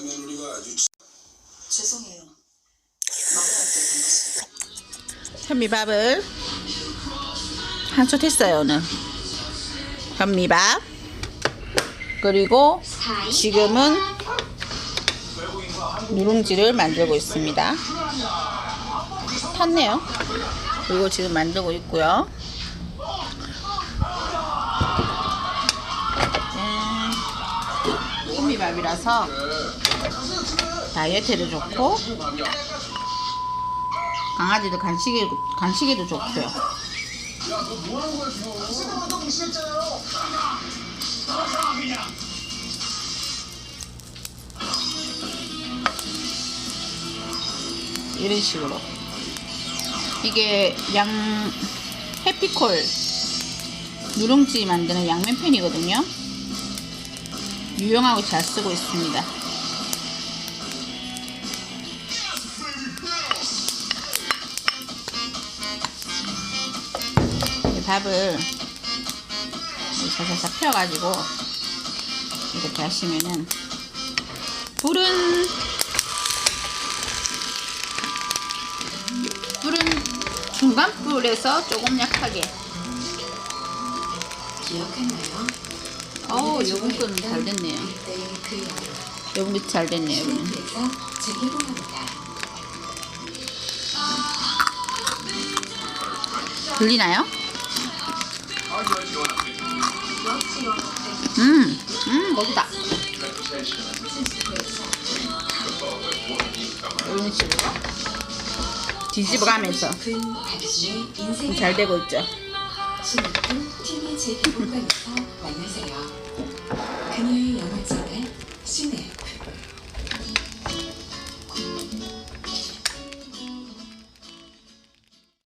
라면 우리가 아주 죄송해요. 현미밥을 한솥 했어요 오늘. 현미밥. 그리고 지금은 누룽지를 만들고 있습니다. 탔네요. 그리고 지금 만들고 있고요. 짠. 현미밥이라서 다이어트에도 좋고 강아지들 간식에, 간식에도 좋고요. 이런 식으로. 이게 양, 해피콜 누룽지 만드는 양면팬이거든요. 유용하고 잘 쓰고 있습니다. 밥을 살살살 펴가지고 이렇게 하시면은 불은 불은 중간 불에서 조금 약하게 기억했나요? 어우 요분은 잘 됐네요 그때 그 여름 요분 잘 됐네요. 들리나요? 음, 음, 멋있다. 이런 식으로 뒤집어가면서 잘 되고 있죠. 신입은 TV 재개봉관에서 만나세요.